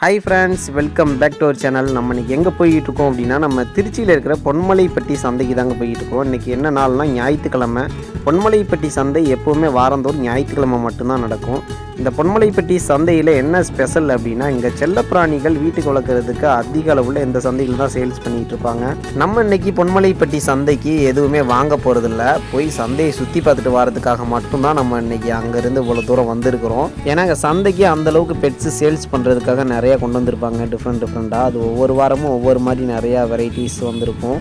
Hi friends welcome back to our channel நம்ம இன்றைக்கி எங்கே போயிட்டு இருக்கோம் அப்படின்னா நம்ம திருச்சியில் இருக்கிற பொன்மலைப்பட்டி சந்தைக்கு தாங்க போயிட்டு இருக்கோம். இன்றைக்கி என்ன நாள்னா ஞாயிற்றுக்கிழமை. பொன்மலைப்பட்டி சந்தை எப்போவுமே வாரந்தோறும் ஞாயிற்றுக்கிழமை மட்டும்தான் நடக்கும். இந்த பொன்மலைப்பட்டி சந்தையில் என்ன ஸ்பெஷல் அப்படின்னா இங்கே செல்லப்பிராணிகள் வீட்டுக்கு வளர்க்குறதுக்கு அதிக அளவில் இந்த சந்தையில் தான் சேல்ஸ் பண்ணிகிட்டு இருப்பாங்க. நம்ம இன்னைக்கு பொன்மலைப்பட்டி சந்தைக்கு எதுவுமே வாங்க போகிறதில்ல போய் சந்தையை சுற்றி பார்த்துட்டு வரதுக்காக மட்டும்தான் நம்ம இன்னைக்கு அங்கேருந்து இவ்வளோ தூரம் வந்திருக்கிறோம். ஏன்னா இங்கே சந்தைக்கு அந்தளவுக்கு பெட்ஸு சேல்ஸ் பண்ணுறதுக்காக நிறையா கொண்டு வந்திருப்பாங்க. டிஃப்ரெண்ட் டிஃப்ரெண்ட்டாக அது ஒவ்வொரு வாரமும் ஒவ்வொரு மாதிரி நிறையா வெரைட்டிஸ் வந்திருக்கும்.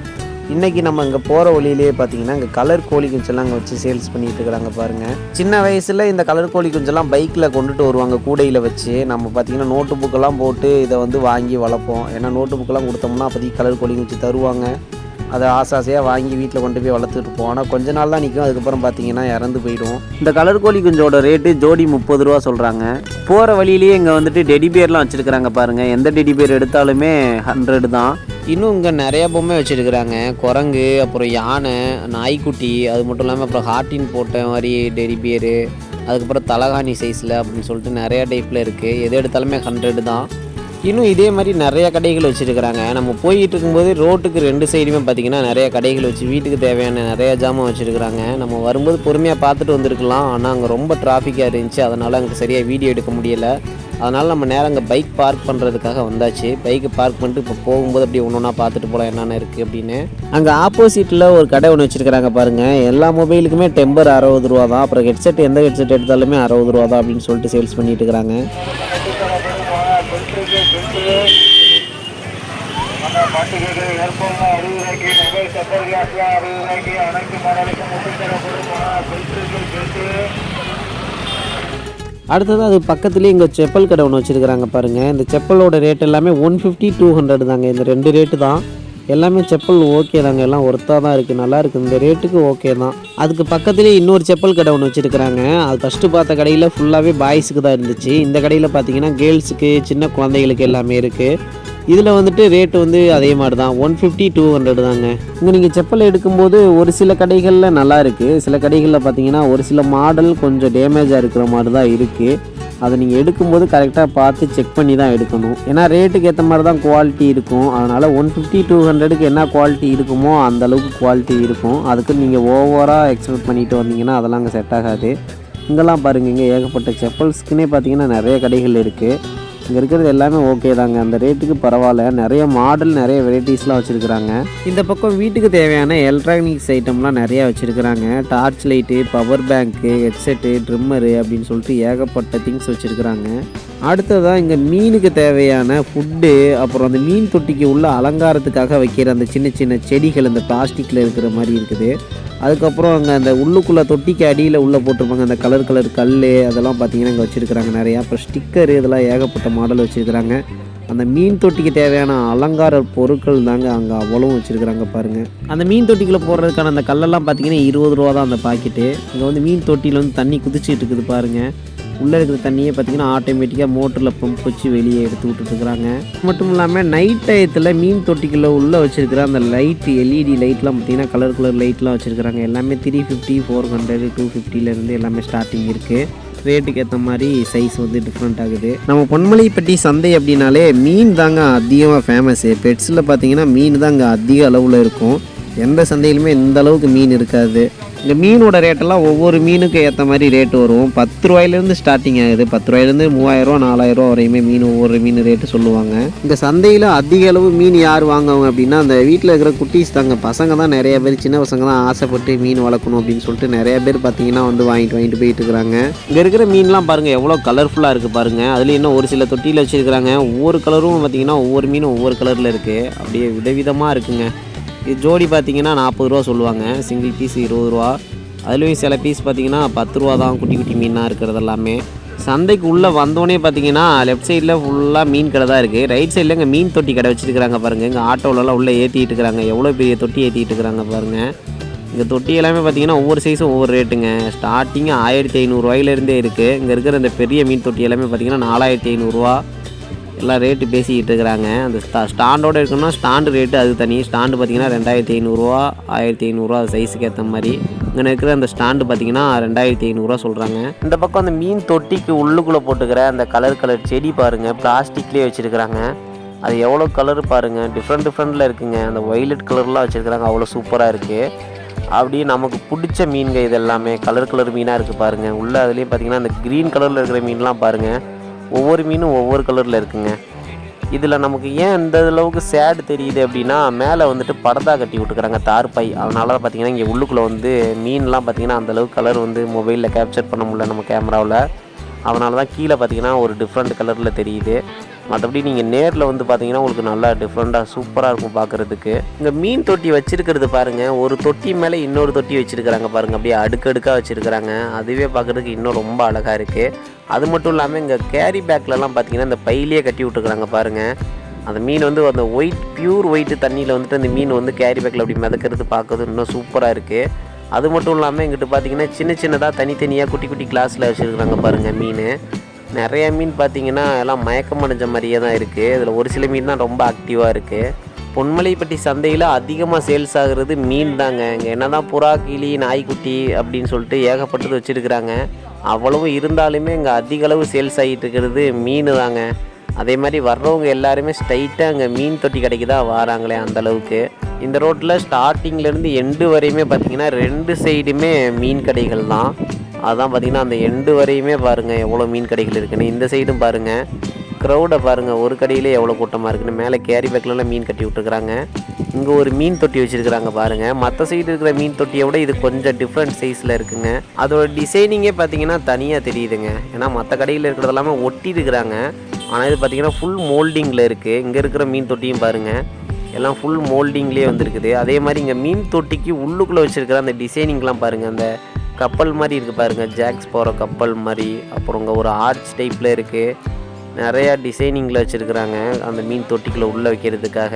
இன்றைக்கி நம்ம இங்கே போகிற வழியிலேயே பார்த்தீங்கன்னா இங்கே கலர் கோழி குஞ்செல்லாம் அங்கே வச்சு சேல்ஸ் பண்ணிகிட்டு இருக்கிறாங்க பாருங்கள் சின்ன வயசில் இந்த கலர் கோழி குஞ்செல்லாம் பைக்கில் கொண்டுட்டு வருவாங்க கூடையில் வச்சு. நம்ம பார்த்தீங்கன்னா நோட்டு புக்கெல்லாம் போட்டு இதை வந்து வாங்கி வளர்ப்போம். ஏன்னா நோட்டு புக்கெல்லாம் கொடுத்தோம்னா அப்போதைக்கு கலர் கோழி குஞ்சு தருவாங்க. அதை ஆசை ஆசையாக வாங்கி வீட்டில் கொண்டு போய் வளர்த்துட்டு இருப்போம். ஆனால் கொஞ்ச நாள் தான் நிற்கும் அதுக்கப்புறம் பார்த்தீங்கன்னா இறந்து போயிடும். இந்த கலர் கோழி குஞ்சோட ரேட்டு ஜோடி முப்பது ரூபா சொல்கிறாங்க போகிற வழியிலேயே இங்கே வந்துட்டு டெடி பேர்லாம் வச்சுருக்கிறாங்க பாருங்கள் எந்த டெடி பேர் எடுத்தாலுமே ஹண்ட்ரட் தான். இன்னும் இங்கே நிறைய பொம்மை வச்சுருக்குறாங்க. குரங்கு அப்புறம் யானை நாய்க்குட்டி அது மட்டும் இல்லாமல் அப்புறம் ஹார்டின் போட்ட மாதிரி டெரி பியரு அதுக்கப்புறம் தலகாணி சைஸில் அப்படின்னு சொல்லிட்டு நிறையா டைப்பில் இருக்குது எது எடுத்தாலுமே ஹண்ட்ரட் தான். இன்னும் இதே மாதிரி நிறைய கடைகள் வச்சுருக்கிறாங்க. நம்ம போயிட்டு இருக்கும்போது ரோட்டுக்கு ரெண்டு சைடுமே பார்த்தீங்கன்னா நிறைய கடைகள் வச்சு வீட்டுக்கு தேவையான நிறைய ஜாமான் வச்சுருக்கிறாங்க. நம்ம வரும்போது பொறுமையாக பார்த்துட்டு வந்திருக்கலாம். ஆனால் அங்கே ரொம்ப டிராஃபிக்காக இருந்துச்சு. அதனால் அங்கே சரியாக வீடியோ எடுக்க முடியலை. அதனால் நம்ம நேரம் அங்கே பைக் பார்க் பண்ணுறதுக்காக வந்தாச்சு. பைக்கை பார்க் பண்ணிட்டு இப்போ போகும்போது அப்படியே ஒன்று ஒன்றா பார்த்துட்டு போகலாம் என்னென்ன இருக்குது அப்படின்னு. அங்கே ஆப்போசிட்டில் ஒரு கடை ஒன்று வச்சுருக்கிறாங்க பாருங்கள் எல்லா மொபைலுக்குமே டெம்பர் அறுபது ரூபா தான் அப்புறம் ஹெட்செட் எந்த ஹெட்செட் எடுத்தாலுமே அறுபது ரூபா தான் அப்படின்னு சொல்லிட்டு சேல்ஸ் பண்ணிட்டு இருக்கிறாங்க. மொபைல் கிளாஸ்லாம் அனைத்து மாடலுக்கும் அடுத்தது அது பக்கத்துலேயே இங்கே செப்பல் கடை ஒன்று வச்சுருக்கிறாங்க பாருங்கள் இந்த செப்பலோட ரேட் எல்லாமே ஒன் ஃபிஃப்டி டூ ஹண்ட்ரட் தாங்க. இந்த ரெண்டு ரேட்டு தான். எல்லாமே செப்பல் ஓகே தாங்க. எல்லாம் ஒர்த்தாக தான் இருக்குது நல்லா இருக்குது இந்த ரேட்டுக்கு ஓகே தான். அதுக்கு பக்கத்துலேயே இன்னொரு செப்பல் கடை ஒன்று வச்சுருக்கிறாங்க. அது ஃபஸ்ட்டு பார்த்த கடையில் ஃபுல்லாகவே பாய்ஸுக்கு தான் இருந்துச்சு. இந்த கடையில் பார்த்தீங்கன்னா கேர்ள்ஸுக்கு சின்ன குழந்தைகளுக்கு எல்லாமே இருக்குது இதில் வந்துட்டு ரேட்டு வந்து அதே மாதிரி தான் ஒன் ஃபிஃப்டி டூ ஹண்ட்ரட் தாங்க. இங்கே நீங்கள் செப்பல் எடுக்கும்போது ஒரு சில கடைகளில் நல்லா இருக்குது சில கடைகளில் பார்த்தீங்கன்னா ஒரு சில மாடல் கொஞ்சம் டேமேஜாக இருக்கிற மாதிரி தான் இருக்குது அதை நீங்கள் எடுக்கும்போது கரெக்டாக பார்த்து செக் பண்ணி தான் எடுக்கணும். ஏன்னா ரேட்டுக்கு ஏற்ற மாதிரி தான் குவாலிட்டி இருக்கும். அதனால் ஒன் ஃபிஃப்டி டூ ஹண்ட்ரடுக்கு என்ன குவாலிட்டி இருக்குமோ அந்த அளவுக்கு குவாலிட்டி இருக்கும். அதுக்கு நீங்கள் ஓவராக எக்ஸ்பெக்ட் பண்ணிட்டு வந்தீங்கன்னா அதெல்லாம் அங்கே செட் ஆகாது. இங்கெல்லாம் பாருங்கள் இங்கே ஏகப்பட்ட செப்பல்ஸ்க்குனே பார்த்தீங்கன்னா நிறைய கடைகள் இருக்குது இங்கே இருக்கிறது எல்லாமே ஓகே தாங்க. அந்த ரேட்டுக்கு பரவாயில்ல. நிறைய மாடல் நிறைய வெரைட்டிஸ்லாம் வச்சுருக்குறாங்க. இந்த பக்கம் வீட்டுக்கு தேவையான எலக்ட்ரானிக்ஸ் ஐட்டம்லாம் நிறையா வச்சுருக்குறாங்க. Torch light power bank headset trimmer அப்படின்னு சொல்லிட்டு ஏகப்பட்ட திங்ஸ் வச்சுருக்குறாங்க. அடுத்ததாக இங்கே மீனுக்கு தேவையான ஃபுட்டு அப்புறம் அந்த மீன் தொட்டிக்கு உள்ள அலங்காரத்துக்காக வைக்கிற அந்த சின்ன சின்ன செடிகள் இந்த பிளாஸ்டிக்கில் இருக்கிற மாதிரி இருக்குது. அதுக்கப்புறம் அங்கே அந்த உள்ளுக்குள்ளே தொட்டிக்கு அடியில் உள்ளே போட்டிருப்பாங்க. அந்த கலர் கலர் கல் அதெல்லாம் பார்த்தீங்கன்னா இங்கே வச்சுருக்கிறாங்க நிறையா. அப்புறம் ஸ்டிக்கர் இதெல்லாம் ஏகப்பட்ட மாடல் வச்சுருக்கிறாங்க. அந்த மீன் தொட்டிக்கு தேவையான அலங்கார பொருட்கள் தாங்க அங்கே அவ்வளவும் வச்சுருக்குறாங்க பாருங்கள் அந்த மீன் தொட்டிக்குள்ளே போடுறதுக்கான அந்த கல்லெல்லாம் பார்த்தீங்கன்னா இருபது ரூபா தான் அந்த பாக்கெட்டு. இங்கே வந்து மீன் தொட்டியில் வந்து தண்ணி குதிச்சிட்டு இருக்குது பாருங்கள் உள்ளே இருக்கிற தண்ணியை பார்த்தீங்கன்னா ஆட்டோமேட்டிக்காக மோட்டரில் பம்ப் வச்சு வெளியே எடுத்து விட்டுட்டுருக்குறாங்க. மட்டும் இல்லாமல் நைட் டயத்தில் மீன் தொட்டிக்குள்ளே உள்ளே வச்சுருக்கிற அந்த லைட் எல்இடி லைட்லாம் பார்த்திங்கன்னா கலர் கலர் லைட்லாம் வச்சுருக்குறாங்க. எல்லாமே three fifty four hundred two ஃபிஃப்டிலேருந்து எல்லாமே ஸ்டார்டிங் இருக்குது ரேட்டுக்கு ஏற்ற மாதிரி சைஸ் வந்து டிஃப்ரெண்ட் ஆகுது. நம்ம பொன்மலைப்பட்டி சந்தை அப்படின்னாலே மீன் தாங்க அதிகமாக ஃபேமஸ்ஸு பெட்ஸில் பார்த்தீங்கன்னா மீன் தான் அங்கே அதிக அளவில் இருக்கும். எந்த சந்தையிலுமே இந்த அளவுக்கு மீன் இருக்காது. இந்த மீனோட ரேட்டெல்லாம் ஒவ்வொரு மீனுக்கு ஏற்ற மாதிரி ரேட்டு வரும். பத்து ரூபாயிலேருந்து ஸ்டார்டிங் ஆகுது. பத்து ரூபாயிலேருந்து மூவாயிரரூவா நாலாயிரரூவா வரையுமே மீன் ஒவ்வொரு மீன் ரேட்டு சொல்லுவாங்க. இந்த சந்தையில் அதிக அளவு மீன் யார் வாங்குவாங்க அப்படின்னா அந்த வீட்டில் இருக்கிற குட்டீஸ் தாங்க. பசங்க தான் நிறைய பேர் சின்ன பசங்க தான் ஆசைப்பட்டு மீன் வளர்க்கணும் அப்படின்னு சொல்லிட்டு நிறைய பேர் பார்த்தீங்கன்னா வந்து வாங்கிட்டு வாங்கிட்டு போயிட்டு இருக்கிறாங்க. இங்கே இருக்கிற மீன்லாம் பாருங்கள் எவ்வளோ கலர்ஃபுல்லாக இருக்குது பாருங்கள் அதுலேயும் இன்னும் ஒரு சில தொட்டியில் வச்சுருக்கிறாங்க. ஒவ்வொரு கலரும் பார்த்தீங்கன்னா ஒவ்வொரு மீனும் ஒவ்வொரு கலரில் இருக்குது அப்படியே விதவிதமாக இருக்குங்க. இது ஜோடி பார்த்தீங்கன்னா நாற்பது ரூபா சொல்லுவாங்க. சிங்கிள் பீஸ் இருபது ரூபா. அதுலேயும் சில பீஸ் பார்த்தீங்கன்னா பத்து ரூபா தான் குட்டி குட்டி மீனாக இருக்கிறது எல்லாமே. சந்தைக்கு உள்ளே வந்தோடனே பார்த்தீங்கன்னா லெஃப்ட் சைடில் ஃபுல்லாக மீன் கடை தான் இருக்குது ரைட் சைடில் இங்கே மீன் தொட்டி கடை வச்சுருக்கிறாங்க பாருங்கள் இங்கே ஆட்டோவிலலாம் உள்ளே ஏற்றிட்டு இருக்கிறாங்க. எவ்வளோ பெரிய தொட்டி ஏற்றிட்டு இருக்கிறாங்க பாருங்கள் இங்கே தொட்டி எல்லாமே பார்த்தீங்கன்னா ஒவ்வொரு சைஸும் ஒவ்வொரு ரேட்டுங்க ஸ்டார்டிங் ஆயிரத்தி ஐநூறுரூவாயிலேருந்தே இருக்குது இங்கே இருக்கிற இந்த பெரிய மீன் தொட்டி எல்லாமே பார்த்தீங்கன்னா நாலாயிரத்தி ஐநூறுரூவா எல்லாம் ரேட்டு பேசிக்கிட்டு இருக்கிறாங்க. அந்த ஸ்டா ஸ்டாண்டோடு இருக்குன்னா ஸ்டாண்டு ரேட்டு அது தனி. ஸ்டாண்டு பார்த்தீங்கன்னா ரெண்டாயிரத்தி ஐநூறுரூவா ஆயிரத்தி ஐநூறுரூவா சைஸுக்கு ஏற்ற மாதிரி. இங்கே இருக்கிற அந்த ஸ்டாண்டு பார்த்தீங்கன்னா ரெண்டாயிரத்தி ஐநூறுரூவா சொல்கிறாங்க இந்த பக்கம் அந்த மீன் தொட்டிக்கு உள்ளுக்குள்ளே போட்டுக்கிற அந்த கலர் கலர் செடி பாருங்கள் பிளாஸ்டிக்லேயே வச்சுருக்கிறாங்க. அது எவ்வளோ கலர் பாருங்கள் டிஃப்ரெண்ட் டிஃப்ரெண்ட்டில் இருக்குங்க. அந்த ஒய்லட் கலர்லாம் வச்சுருக்கிறாங்க. அவ்வளோ சூப்பராக இருக்குது அப்படியே நமக்கு பிடிச்ச மீன்கள் இது எல்லாமே கலர் கலர் மீனாக இருக்குது பாருங்கள் உள்ளே அதுலேயும் பார்த்தீங்கன்னா அந்த க்ரீன் கலரில் இருக்கிற மீன்லாம் பாருங்கள் ஒவ்வொரு மீனும் ஒவ்வொரு கலரில் இருக்குங்க. இதில் நமக்கு ஏன் இந்த அளவுக்கு சேடு தெரியுது அப்படின்னா மேலே வந்துட்டு படதா கட்டி விட்டுக்கிறாங்க தார்பை அதனால பார்த்தீங்கன்னா இங்கே உள்ளுக்குள்ளே வந்து மீன்லாம் பார்த்தீங்கன்னா அந்தளவுக்கு கலர் வந்து மொபைலில் கேப்சர் பண்ண முடியல நம்ம கேமராவில் அதனால தான் கீழே பார்த்தீங்கன்னா ஒரு டிஃப்ரெண்ட் கலரில் தெரியுது. மற்றபடி நீங்கள் நேரில் வந்து பார்த்தீங்கன்னா உங்களுக்கு நல்லா டிஃப்ரெண்ட்டாக சூப்பராக இருக்கும் பார்க்குறதுக்கு இங்கே மீன் தொட்டி வச்சுருக்கிறது பாருங்கள் ஒரு தொட்டி மேலே இன்னொரு தொட்டி வச்சுருக்கிறாங்க பாருங்கள் அப்படியே அடுக்கடுக்காக வச்சுருக்கிறாங்க. அதுவே பார்க்குறதுக்கு இன்னும் ரொம்ப அழகாக இருக்குது அது மட்டும் இல்லாமல் இங்கே கேரி பேக்லலாம் பார்த்தீங்கன்னா இந்த பையிலே கட்டி விட்டுருக்குறாங்க பாருங்கள் அந்த மீன் வந்து அந்த ஒயிட் பியூர் ஒயிட்டு தண்ணியில் வந்துட்டு அந்த மீன் வந்து கேரி பேக்கில் அப்படி மிதக்கிறது பார்க்கறது இன்னும் சூப்பராக இருக்குது அது மட்டும் இல்லாமல் இங்கிட்டு பார்த்தீங்கன்னா சின்ன சின்னதாக தனித்தனியாக குட்டி குட்டி கிளாஸில் வச்சுருக்குறாங்க பாருங்கள் மீன். நிறைய மீன் பார்த்தீங்கன்னா எல்லாம் மயக்கம் அடைஞ்ச மாதிரியே தான் இருக்குது இதில் ஒரு சில மீன் தான் ரொம்ப ஆக்டிவாக இருக்குது பொன்மலைப்பட்டி சந்தையில் அதிகமாக சேல்ஸ் ஆகுறது மீன் தாங்க. இங்கே என்ன தான் புறா கிளி நாய்க்குட்டி அப்படின்னு சொல்லிட்டு ஏகப்பட்டது வச்சுருக்குறாங்க. அவ்வளவு இருந்தாலுமே இங்கே அதிக அளவு சேல்ஸ் ஆகிட்டு இருக்கிறது மீன் தாங்க. அதே மாதிரி வர்றவங்க எல்லாருமே ஸ்ட்ரைட்டாக அங்கே மீன் தொட்டி கடைக்கு தான் வராங்களே அந்தளவுக்கு இந்த ரோட்டில் ஸ்டார்டிங்லேருந்து எண்டு வரையுமே பார்த்தீங்கன்னா ரெண்டு சைடுமே மீன் கடைகள் தான். அதான் பார்த்தீங்கன்னா அந்த எண்டு வரையுமே பாருங்கள் எவ்வளோ மீன் கடைகள் இருக்குன்னு. இந்த சைடும் பாருங்கள் க்ரௌடை பாருங்கள் ஒரு கடையிலே எவ்வளோ கூட்டமாக இருக்குன்னு. மேலே கேரி பேக்கிலலாம் மீன் கட்டி விட்டுருக்குறாங்க. இங்கே ஒரு மீன் தொட்டி வச்சுருக்குறாங்க பாருங்கள் மற்ற சைடு இருக்கிற மீன் தொட்டியை விட இது கொஞ்சம் டிஃப்ரெண்ட் சைஸில் இருக்குங்க. அதோட டிசைனிங்கே பார்த்தீங்கன்னா தனியாக தெரியுதுங்க. ஏன்னா மற்ற கடையில் இருக்கிறது எல்லாமே ஒட்டி இருக்கிறாங்க ஆனால் இது பார்த்தீங்கன்னா ஃபுல் மோல்டிங்கில் இருக்குது இங்கே இருக்கிற மீன் தொட்டியும் பாருங்கள் எல்லாம் ஃபுல் மோல்டிங்லேயே வந்திருக்குது. அதே மாதிரி இங்கே மீன் தொட்டிக்கு உள்ளுக்குள்ளே வச்சுருக்கிற அந்த டிசைனிங்லாம் பாருங்கள் அந்த கப்பல் மாதிரி இருக்குது பாருங்கள் ஜாக்ஸ் போகிற கப்பல் மாதிரி. அப்புறம் இங்கே ஒரு ஆர்ச் டைப்பில் இருக்குது நிறையா டிசைனிங்கில் வச்சுருக்குறாங்க. அந்த மீன் தொட்டிக்குள்ளே உள்ளே வைக்கிறதுக்காக.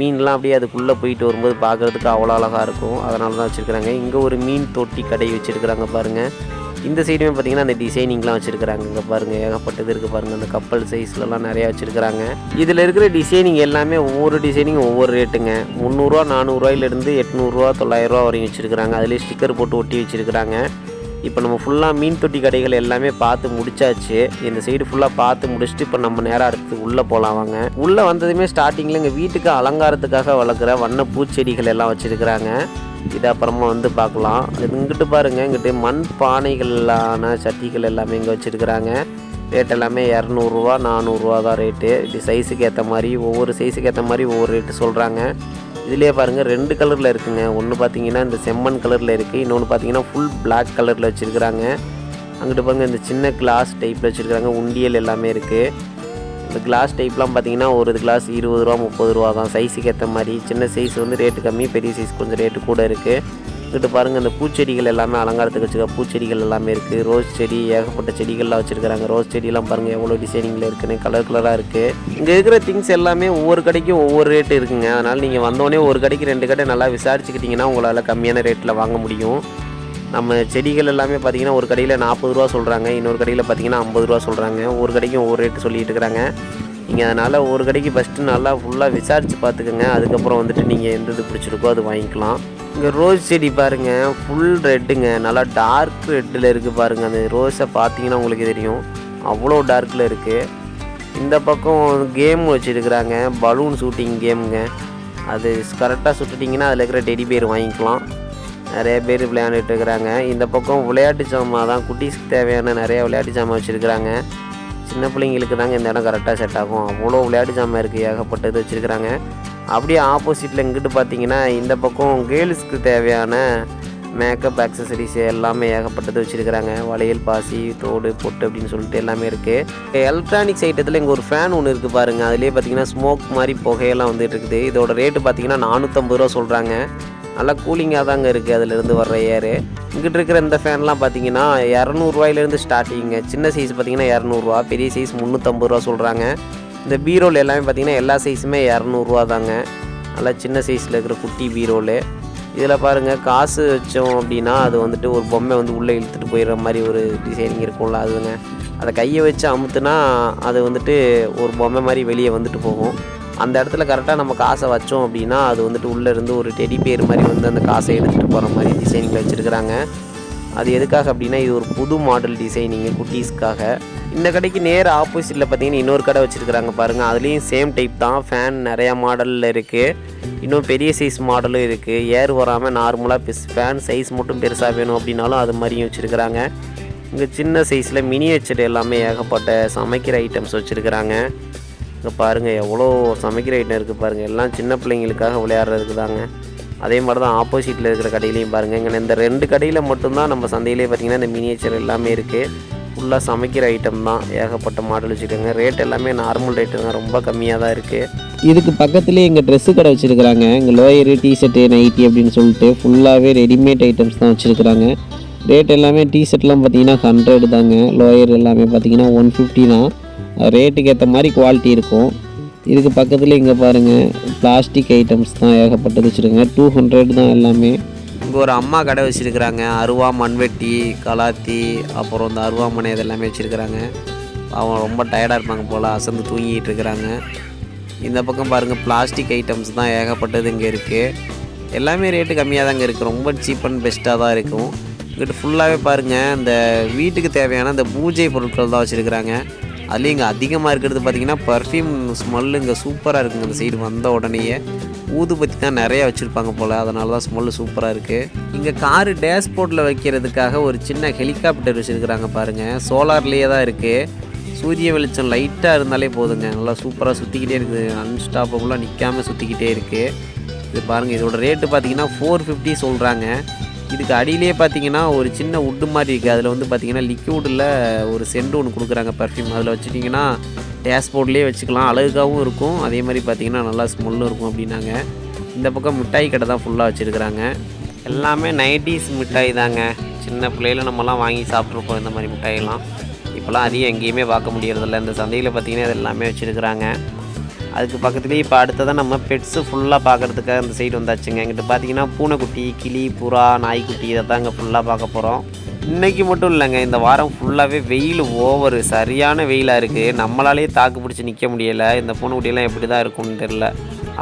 மீன்லாம் அப்படியே அதுக்குள்ளே போயிட்டு வரும்போது பார்க்குறதுக்கு அவ்வளோ அழகாக இருக்கும். அதனால தான் வச்சுருக்குறாங்க. இங்கே ஒரு மீன் தொட்டி கடை வச்சுருக்குறாங்க பாருங்கள் இந்த சைடுமே பார்த்தீங்கன்னா அந்த டிசைனிங்லாம் வச்சுருக்குறாங்க. இங்கே பாருங்கள் ஏகப்பட்டது இருக்குது பாருங்கள் அந்த கப்பல் சைஸ்லலாம் நிறையா வச்சுருக்குறாங்க. இதில் இருக்கிற டிசைனிங் எல்லாமே ஒவ்வொரு டிசைனிங் ஒவ்வொரு ரேட்டுங்க முந்நூறுரூவா நானூறுரூவாயிலேருந்து எட்நூறுரூவா தொள்ளாயிரரூவா வரையும் வச்சுருக்காங்க அதுலேயே ஸ்டிக்கர் போட்டு ஒட்டி வச்சுருக்குறாங்க. இப்போ நம்ம ஃபுல்லாக மீன் தொட்டி கடைகள் எல்லாமே பார்த்து முடிச்சாச்சு. இந்த சைடு ஃபுல்லாக பார்த்து முடிச்சுட்டு இப்போ நம்ம நேராக அடுத்து உள்ளே போகலாம் வாங்க. உள்ளே வந்ததுமே ஸ்டார்டிங்கில் எங்கள் வீட்டுக்கு அலங்காரத்துக்காக வளர்க்குற வண்ண பூச்செடிகள் எல்லாம் வச்சுருக்குறாங்க. இது அப்புறமா வந்து பார்க்கலாம். இங்கிட்டு பாருங்கள் இங்கிட்டு மண் பானைகளான சட்டிகள் எல்லாமே இங்கே வச்சுருக்குறாங்க. ரேட் எல்லாமே இரநூறுவா நானூறுரூவா தான் ரேட்டு இது சைஸுக்கு ஏற்ற மாதிரி ஒவ்வொரு சைஸுக்கு ஏற்ற மாதிரி ஒவ்வொரு ரேட்டு சொல்கிறாங்க இதுலேயே பாருங்கள் ரெண்டு கலரில் இருக்குங்க. ஒன்று பார்த்தீங்கன்னா இந்த செம்மண் கலரில் இருக்குது இன்னொன்று பார்த்தீங்கன்னா ஃபுல் பிளாக் கலரில் வச்சுருக்குறாங்க. அங்கிட்டு பாருங்க இந்த சின்ன கிளாஸ் டைப்பில் வச்சுருக்குறாங்க. உண்டியல் எல்லாமே இருக்குது இந்த கிளாஸ் டைப்லாம் பார்த்தீங்கன்னா ஒரு கிளாஸ் இருபது ரூபா முப்பது ரூபா தான். சைஸுக்கு ஏற்ற மாதிரி. சின்ன சைஸ் வந்து ரேட்டு கம்மி பெரிய சைஸ் கொஞ்சம் ரேட்டு கூட இருக்குது இங்கிட்டு பாருங்கள் இந்த பூச்செடிகள் எல்லாமே அலங்காரத்துக்கு வச்சுருக்க பூச்செடிகள் எல்லாமே இருக்குது ரோஸ் செடி ஏகப்பட்ட செடிகள்லாம் வச்சுருக்காங்க ரோஸ் செடியெல்லாம் பாருங்கள் எவ்வளோ டிசைனிங்கில் இருக்குன்னு கலர் கலராக இருக்குது இங்கே இருக்கிற திங்ஸ் எல்லாமே ஒவ்வொரு கடைக்கும் ஒவ்வொரு ரேட்டு இருக்குங்க. அதனால் நீங்கள் வந்தோடனே ஒரு கடைக்கு ரெண்டு கடை நல்லா விசாரிச்சுக்கிட்டிங்கன்னா உங்களால் கம்மியான ரேட்டில் வாங்க முடியும். நம்ம செடிகள் எல்லாமே பார்த்தீங்கன்னா ஒரு கடையில் நாற்பது ரூபா சொல்கிறாங்க இன்னொரு கடையில் பார்த்தீங்கன்னா ஐம்பது ரூபா சொல்கிறாங்க ஒவ்வொரு கடைக்கும் ஒவ்வொரு ரேட்டு சொல்லிட்டு இருக்கிறாங்க நீங்கள் அதனால் ஒரு கடைக்கு ஃபஸ்ட்டு நல்லா ஃபுல்லாக விசாரித்து பார்த்துக்கோங்க அதுக்கப்புறம் வந்துட்டு நீங்கள் எந்த இது பிடிச்சிருக்கோ அது வாங்கிக்கலாம். இங்கே ரோஸ் செடி பாருங்கள் ஃபுல் ரெட்டுங்க நல்லா டார்க் ரெட்டில் இருக்குது பாருங்கள் அந்த ரோஸை பார்த்தீங்கன்னா உங்களுக்கு தெரியும். அவ்வளோ டார்க்கில் இருக்குது இந்த பக்கம் கேம் வச்சுருக்குறாங்க. பலூன் ஷூட்டிங் கேமுங்க அது கரெக்டாக சுட்டுட்டிங்கன்னா அதில் இருக்கிற டெடி பேர் வாங்கிக்கலாம். நிறைய பேர் விளையாண்டுட்டு இருக்கிறாங்க. இந்த பக்கம் விளையாட்டு சாமான் தான். குட்டீஸ்க்கு தேவையான நிறைய விளையாட்டு சாமான் வச்சுருக்குறாங்க. சின்ன பிள்ளைங்களுக்கு தாங்க இந்த இடம் கரெக்டாக செட் ஆகும். அவ்வளோ விளையாட்டு சாமான் இருக்குது ஏகப்பட்டது வச்சுருக்குறாங்க. அப்படியே ஆப்போசிட்டில் இங்கிட்டு பார்த்தீங்கன்னா இந்த பக்கம் கேர்ள்ஸ்க்கு தேவையான மேக்கப் ஆக்சசரிஸ் எல்லாமே ஏகப்பட்டது வச்சுருக்கிறாங்க. வளையல் பாசி தோடு பொட்டு அப்படின்னு சொல்லிட்டு எல்லாமே இருக்குது எலக்ட்ரானிக்ஸ் ஐட்டத்தில் இங்கே ஒரு ஃபேன் ஒன்று இருக்குது பாருங்கள் அதுலேயே பார்த்தீங்கன்னா ஸ்மோக் மாதிரி புகையெல்லாம் வந்துட்டு இருக்குது. இதோட ரேட்டு பார்த்தீங்கன்னா நானூற்றம்பது ரூபா சொல்கிறாங்க நல்லா கூலிங்காக தாங்க இருக்குது அதிலிருந்து வர்ற ஏரு இங்கிட்டு இருக்கிற இந்த ஃபேன்லாம் பார்த்தீங்கன்னா இரநூறுவாயிலேருந்து ஸ்டார்டிங்க சின்ன சைஸ் பார்த்தீங்கன்னா இரநூறுவா பெரிய சைஸ் முந்நூற்றம்பது ரூபா சொல்கிறாங்க இந்த பீரோல் எல்லாமே பார்த்தீங்கன்னா எல்லா சைஸுமே இரநூறுவா தாங்க. நல்லா சின்ன சைஸில் இருக்கிற குட்டி பீரோலு இதில் பாருங்கள் காசு வச்சோம் அப்படின்னா அது வந்துட்டு ஒரு பொம்மை வந்து உள்ளே இழுத்துட்டு போயிடுற மாதிரி ஒரு டிசைனிங் இருக்கும்ல அதுங்க. அதை கையை வச்சு அமுத்துனா அது வந்துட்டு ஒரு பொம்மை மாதிரி வெளியே வந்துட்டு போகும். அந்த இடத்துல கரெக்டாக நம்ம காசை வச்சோம் அப்படின்னா அது வந்துட்டு உள்ளே இருந்து ஒரு டெடி பேர் மாதிரி வந்து அந்த காசை எடுத்துகிட்டு போகிற மாதிரி டிசைனிங்கில் வச்சுருக்குறாங்க. அது எதுக்காக அப்படின்னா இது ஒரு புது மாடல் டிசைனிங்கு குட்டீஸ்க்காக. இந்த கடைக்கு நேர் ஆப்போசிட்டில் பார்த்தீங்கன்னா இன்னொரு கடை வச்சுருக்குறாங்க பாருங்கள் அதுலேயும் சேம் டைப் தான். ஃபேன் நிறையா மாடலில் இருக்குது இன்னும் பெரிய சைஸ் மாடலும் இருக்குது ஏர் வராமல் நார்மலாக பெஸ் ஃபேன் சைஸ் மட்டும் பெருசாக வேணும் அப்படின்னாலும் அது மாதிரியும் வச்சுருக்குறாங்க. இங்கே சின்ன சைஸில் மினியேச்சர் எல்லாமே ஏகப்பட்ட சமைக்கிற ஐட்டம்ஸ் வச்சுருக்குறாங்க. இங்கே பாருங்கள் எவ்வளோ சமைக்கிற ஐட்டம் இருக்குது பாருங்கள் எல்லாம் சின்ன பிள்ளைங்களுக்காக விளையாடுறதுக்கு தாங்க அதே மாதிரி தான் ஆப்போசிட்டில் இருக்கிற கடையிலையும் பாருங்கள் இங்கே இந்த ரெண்டு கடையில் மட்டும்தான் நம்ம சந்தையிலே பார்த்திங்கன்னா இந்த மினியேச்சர் எல்லாமே இருக்குது ஃபுல்லாக சமைக்கிற ஐட்டம் தான். ஏகப்பட்ட மாடல் வச்சுருக்காங்க. ரேட் எல்லாமே நார்மல் ரேட்டு தான். ரொம்ப கம்மியாக தான் இருக்குது இதுக்கு பக்கத்துலேயே எங்கள் ட்ரெஸ்ஸு கடை வச்சுருக்குறாங்க. இங்கே லோயரு டிஷர்ட்டு நைட்டி அப்படின்னு சொல்லிட்டு ஃபுல்லாகவே ரெடிமேட் ஐட்டம்ஸ் தான் வச்சுருக்குறாங்க. ரேட் எல்லாமே டிஷர்ட்லாம் பார்த்தீங்கன்னா ஹண்ட்ரட் தாங்க. லோயர் எல்லாமே பார்த்தீங்கன்னா ஒன் ஃபிஃப்டி தான். ரேட்டுக்கு ஏற்ற மாதிரி குவாலிட்டி இருக்கும். இதுக்கு பக்கத்தில் இங்கே பாருங்கள் பிளாஸ்டிக் ஐட்டம்ஸ் தான் ஏகப்பட்டது வச்சுருங்க டூ ஹண்ட்ரட் தான் எல்லாமே. இங்கே ஒரு அம்மா கடை வச்சுருக்குறாங்க. அருவா மண்வெட்டி கலாத்தி அப்புறம் இந்த அருவாமனை இதெல்லாமே வச்சுருக்குறாங்க. அவங்க ரொம்ப டயர்டாக இருப்பாங்க போல் அசந்து தூங்கிட்டு இருக்கிறாங்க. இந்த பக்கம் பாருங்கள் பிளாஸ்டிக் ஐட்டம்ஸ் தான் ஏகப்பட்டது இங்கே இருக்குது எல்லாமே ரேட்டு கம்மியாக தாங்க இருக்குது ரொம்ப சீப் அண்ட் பெஸ்ட்டாக தான் இருக்கும். இங்கிட்ட ஃபுல்லாகவே பாருங்கள் இந்த வீட்டுக்கு தேவையான இந்த பூஜை பொருட்கள் தான் வச்சுருக்குறாங்க. அதுலேயும் இங்கே அதிகமாக இருக்கிறது பார்த்தீங்கன்னா பர்ஃப்யூம் ஸ்மெல்லு இங்கே சூப்பராக இருக்குங்க. இந்த சைடு வந்த உடனேயே ஊதுபத்தி தான் நிறையா வச்சுருப்பாங்க போல். அதனால தான் ஸ்மெல்லு சூப்பராக இருக்குது இங்கே காரு டேஷ்போர்ட்டில் வைக்கிறதுக்காக ஒரு சின்ன ஹெலிகாப்டர் வச்சுருக்குறாங்க பாருங்கள் சோலார்லேயே தான் இருக்குது சூரிய வெளிச்சம் லைட்டாக இருந்தாலே போதுங்க. நல்லா சூப்பராக சுற்றிக்கிட்டே இருக்குது. அன்ஸ்டாப்பபுளாக நிற்காமல் சுற்றிக்கிட்டே இருக்குது இது பாருங்கள் இதோட ரேட்டு பார்த்தீங்கன்னா ஃபோர் ஃபிஃப்டி சொல்கிறாங்க இதுக்கு அடியிலே பார்த்தீங்கன்னா ஒரு சின்ன உட்டு மாதிரி இருக்குது அதில் வந்து பார்த்தீங்கன்னா லிக்யூடில் ஒரு சென்ட் ஒன்று கொடுக்குறாங்க பர்ஃப்யூம் அதில் வச்சுட்டிங்கன்னா டேஷ்போர்ட்லேயே வச்சுக்கலாம். அழகாகவும் இருக்கும். அதே மாதிரி பார்த்தீங்கன்னா நல்லா ஸ்மெல்லும் இருக்கும் அப்படின்னாங்க. இந்த பக்கம் மிட்டாய் கடை தான் ஃபுல்லாக வச்சுருக்குறாங்க. எல்லாமே நைன்டிஸ் மிட்டாய் தாங்க. சின்ன பிள்ளையில நம்மலாம் வாங்கி சாப்பிட்ருப்போம் இந்த மாதிரி மிட்டாயெல்லாம். இப்போலாம் அதிகம் எங்கேயுமே பார்க்க முடியறதில்ல. இந்த சந்தையில் பார்த்தீங்கன்னா இது எல்லாமே வச்சுருக்குறாங்க. அதுக்கு பக்கத்துலேயே இப்போ அடுத்ததான் நம்ம பெட்ஸு ஃபுல்லாக பார்க்குறதுக்காக இந்த சைடு வந்தாச்சுங்க. எங்கிட்ட பார்த்தீங்கன்னா பூனைக்குட்டி கிளி புறா நாய்க்குட்டி இதை தான் இங்கே ஃபுல்லாக பார்க்க போகிறோம் இன்றைக்கி மட்டும் இல்லைங்க இந்த வாரம் ஃபுல்லாகவே வெயில் ஓவர் சரியான வெயிலாக இருக்குது நம்மளாலே தாக்கு பிடிச்சி நிற்க முடியலை. இந்த பூனைக்குட்டியெல்லாம் எப்படி தான் இருக்கும்னு தெரில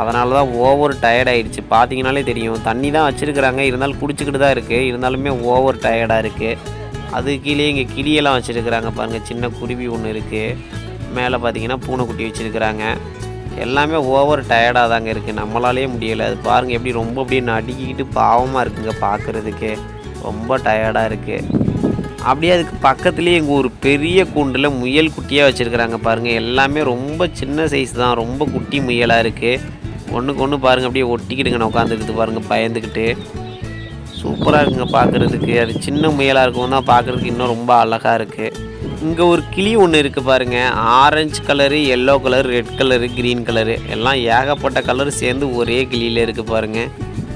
அதனால தான் ஓவர் டயர்டாயிடுச்சு பார்த்தீங்கனாலே தெரியும். தண்ணி தான் வச்சுருக்குறாங்க. இருந்தாலும் குடிச்சிக்கிட்டு தான் இருக்குது இருந்தாலுமே ஓவர் டயர்டாக இருக்குது அது கீழே இங்கே கிளியெல்லாம் வச்சுருக்குறாங்க பாருங்கள் சின்ன குருவி ஒன்று இருக்குது மேலே பார்த்தீங்கன்னா பூனைக்குட்டி வச்சுருக்குறாங்க. எல்லாமே ஓவர் டயர்டாக தாங்க இருக்குது நம்மளாலே முடியலை. அது பாருங்கள் எப்படி ரொம்ப அப்படியே நடுக்கிக்கிட்டு பாவமாக இருக்குங்க பார்க்குறதுக்கு ரொம்ப டயர்டாக இருக்குது அப்படியே அதுக்கு பக்கத்துலேயே எங்கள் ஒரு பெரிய கூண்டில் முயல் குட்டியாக வச்சுருக்குறாங்க பாருங்கள் எல்லாமே ரொம்ப சின்ன சைஸ் தான். ரொம்ப குட்டி முயலாக இருக்குது ஒன்றுக்கு ஒன்று பாருங்கள் அப்படியே ஒட்டிக்கிட்டுங்க உட்காந்துக்கிட்டு பாருங்கள் பயந்துக்கிட்டு சூப்பராக இருக்குங்க பார்க்குறதுக்கு அது சின்ன முயலாக இருக்கும் தான் பார்க்குறதுக்கு இன்னும் ரொம்ப அழகாக இருக்குது இங்கே ஒரு கிளி ஒன்று இருக்குது பாருங்கள் orange colour yellow colour red colour green colour எல்லாம் ஏகப்பட்ட கலர் சேர்ந்து ஒரே கிளியில் இருக்குது பாருங்கள்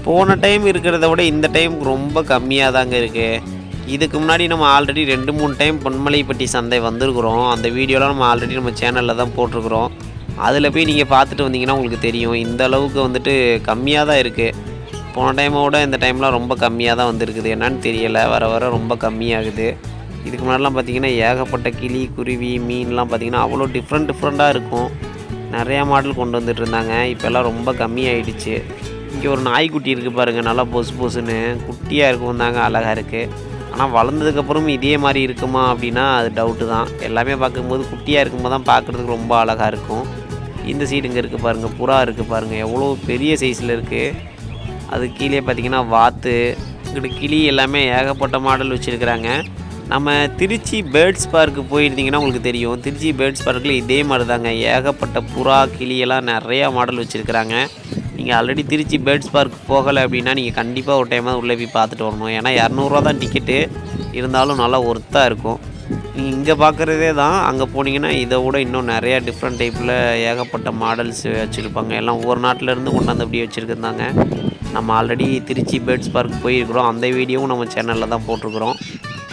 போன டைம் இருக்கிறத விட இந்த டைம் ரொம்ப கம்மியாக தாங்க இருக்குது இதுக்கு முன்னாடி நம்ம ஆல்ரெடி ரெண்டு மூணு டைம் பொன்மலைப்பட்டி சந்தை வந்திருக்கிறோம். அந்த வீடியோலாம் நம்ம ஆல்ரெடி நம்ம சேனலில் தான் போட்டிருக்கிறோம். அதில் போய் நீங்கள் பார்த்துட்டு வந்தீங்கன்னா உங்களுக்கு தெரியும். இந்த அளவுக்கு வந்துட்டு கம்மியாக தான் இருக்குது போன டைமை விட இந்த டைம்லாம் ரொம்ப கம்மியாக தான் வந்திருக்குது. என்னன்னு தெரியலை. வர வர ரொம்ப கம்மியாகுது. இதுக்கு முன்னாடிலாம் பார்த்திங்கன்னா ஏகப்பட்ட கிளி குருவி மீன்லாம் பார்த்தீங்கன்னா அவ்வளோ டிஃப்ரெண்ட் டிஃப்ரெண்ட்டாக இருக்கும். நிறையா மாடல் கொண்டு வந்துட்டு இருந்தாங்க. இப்போல்லாம் ரொம்ப கம்மியாயிடுச்சு இங்கே ஒரு நாய்க்குட்டி இருக்குது பாருங்கள் நல்லா பொசு பொசுன்னு. குட்டியாக இருக்கும் தாங்க. அழகாக இருக்குது ஆனால் வளர்ந்ததுக்கப்புறம் இதே மாதிரி இருக்குமா அப்படின்னா அது டவுட்டு தான். எல்லாமே பார்க்கும்போது குட்டியாக இருக்கும்போது தான் பார்க்குறதுக்கு ரொம்ப அழகாக இருக்கும். இந்த சைடு இங்கே இருக்குது பாருங்கள் புறா இருக்குது பாருங்கள் எவ்வளோ பெரிய சைஸில் இருக்குது அது கீழே பார்த்தீங்கன்னா வாத்து இங்கிட்டு கிளி எல்லாமே ஏகப்பட்ட மாடல் வச்சுருக்குறாங்க. நம்ம திருச்சி பேர்ட்ஸ் பார்க்கு போயிருந்தீங்கன்னா உங்களுக்கு தெரியும். திருச்சி பேர்ட்ஸ் பார்க்கில் இதே மாதிரி தாங்க ஏகப்பட்ட புறா கிளியெல்லாம் நிறையா மாடல் வச்சுருக்குறாங்க. நீங்கள் ஆல்ரெடி திருச்சி பேர்ட்ஸ் பார்க் போகலை அப்படின்னா நீங்கள் கண்டிப்பாக ஒரு டைமாக உள்ளே போய் பார்த்துட்டு வரணும். ஏன்னா இரநூறுவா தான் டிக்கெட்டு இருந்தாலும் நல்லா ஒர்த்தாக இருக்கும். நீங்கள் இங்கே பார்க்குறதே தான். அங்கே போனீங்கன்னா இதை விட இன்னும் நிறையா டிஃப்ரெண்ட் டைப்பில் ஏகப்பட்ட மாடல்ஸ் வச்சுருப்பாங்க. எல்லாம் ஒவ்வொரு நாட்டிலேருந்து கொண்டாந்து அப்படியே வச்சுருக்குந்தாங்க நம்ம ஆல்ரெடி திருச்சி பேர்ட்ஸ் பார்க் போயிருக்கிறோம். அந்த வீடியோவும் நம்ம சேனலில் தான் போட்டிருக்கிறோம்.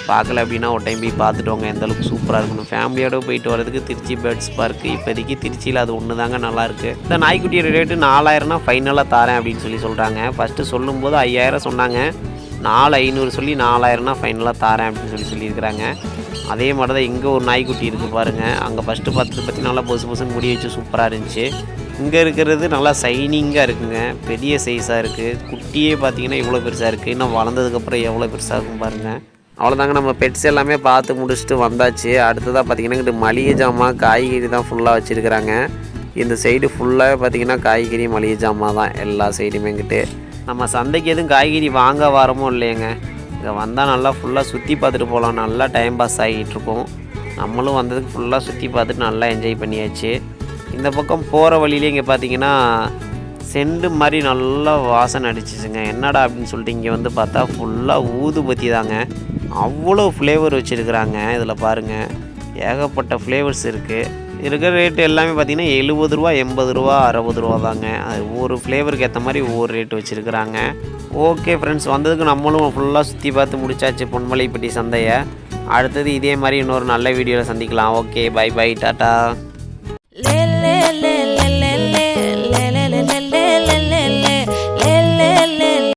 பார்க்கல அப்படின்னா ஒரு டைம் போய் பார்த்துட்டு வாங்க. எந்தளவுக்கு சூப்பராக இருக்கணும் ஃபேமிலியோட போயிட்டு வரதுக்கு திருச்சி பேர்ட்ஸ் பார்க்கு இப்போதைக்கு திருச்சியில் அது ஒன்று தாங்க நல்லாயிருக்கு இந்த நாய்க்குட்டியோட ரேட்டு நாலாயிரம்னா ஃபைனலாக தரேன் அப்படின்னு சொல்லி சொல்கிறாங்க ஃபஸ்ட்டு சொல்லும்போது ஐயாயிரம் சொன்னாங்க. நாலு ஐநூறு சொல்லி நாலாயிரம்னா ஃபைனலாக தரேன் அப்படின்னு சொல்லி சொல்லியிருக்கிறாங்க. அதே மாதிரி தான் இங்கே ஒரு நாய்க்குட்டி இருக்குது பாருங்கள் அங்கே ஃபஸ்ட்டு பார்த்து பற்றி நல்லா பொசு பொசுன்னு முடி வச்சு சூப்பராக இருந்துச்சு. இங்கே இருக்கிறது நல்லா சைனிங்காக இருக்குங்க. பெரிய சைஸாக இருக்குது குட்டியே பார்த்தீங்கன்னா இவ்வளோ பெருசாக இருக்குது இன்னும் வளர்ந்ததுக்கப்புறம் எவ்வளோ பெருசாக இருக்கும் பாருங்கள் அவ்வளோதாங்க நம்ம பெட்ஸ் எல்லாமே பார்த்து முடிச்சுட்டு வந்தாச்சு. அடுத்ததாக பார்த்தீங்கன்னா இங்கிட்டு மளிகை ஜாமான் காய்கறி தான் ஃபுல்லாக வச்சுருக்கிறாங்க. இந்த சைடு ஃபுல்லாக பார்த்தீங்கன்னா காய்கறி மளிகை ஜாமான் தான் எல்லா சைடுமே இங்கிட்டு. நம்ம சந்தைக்கு எதுவும் காய்கறி வாங்க வரமோ இல்லையங்க. இங்கே வந்தால் நல்லா ஃபுல்லாக சுற்றி பார்த்துட்டு போகலாம். நல்லா டைம் பாஸ் ஆகிட்டு நம்மளும் வந்ததுக்கு ஃபுல்லாக சுற்றி பார்த்துட்டு நல்லா என்ஜாய் பண்ணியாச்சு. இந்த பக்கம் போகிற வழியிலே இங்கே பார்த்தீங்கன்னா செண்டு மாதிரி நல்லா வாசனை அடிச்சிச்சுங்க. என்னடா அப்படின்னு சொல்லிட்டு இங்கே வந்து பார்த்தா ஃபுல்லாக ஊதுபத்தி தாங்க. அவ்வளோ ஃப்ளேவர் வச்சுருக்குறாங்க இதில் பாருங்கள் ஏகப்பட்ட ஃப்ளேவர்ஸ் இருக்குது இருக்கிற ரேட்டு எல்லாமே பார்த்தீங்கன்னா எழுபது ரூபா எண்பது ரூபா அறுபது ரூபா தாங்க. அது ஒவ்வொரு ஃப்ளேவருக்கு ஏற்ற மாதிரி ஒவ்வொரு ரேட் வச்சுருக்குறாங்க. ஓகே ஃப்ரெண்ட்ஸ் வந்ததுக்கு நம்மளும் ஃபுல்லாக சுற்றி பார்த்து முடிச்சாச்சு பொன்மலைப்பட்டி சந்தையை. அடுத்தது இதே மாதிரி இன்னொரு நல்ல வீடியோவில் சந்திக்கலாம். Okay bye by tata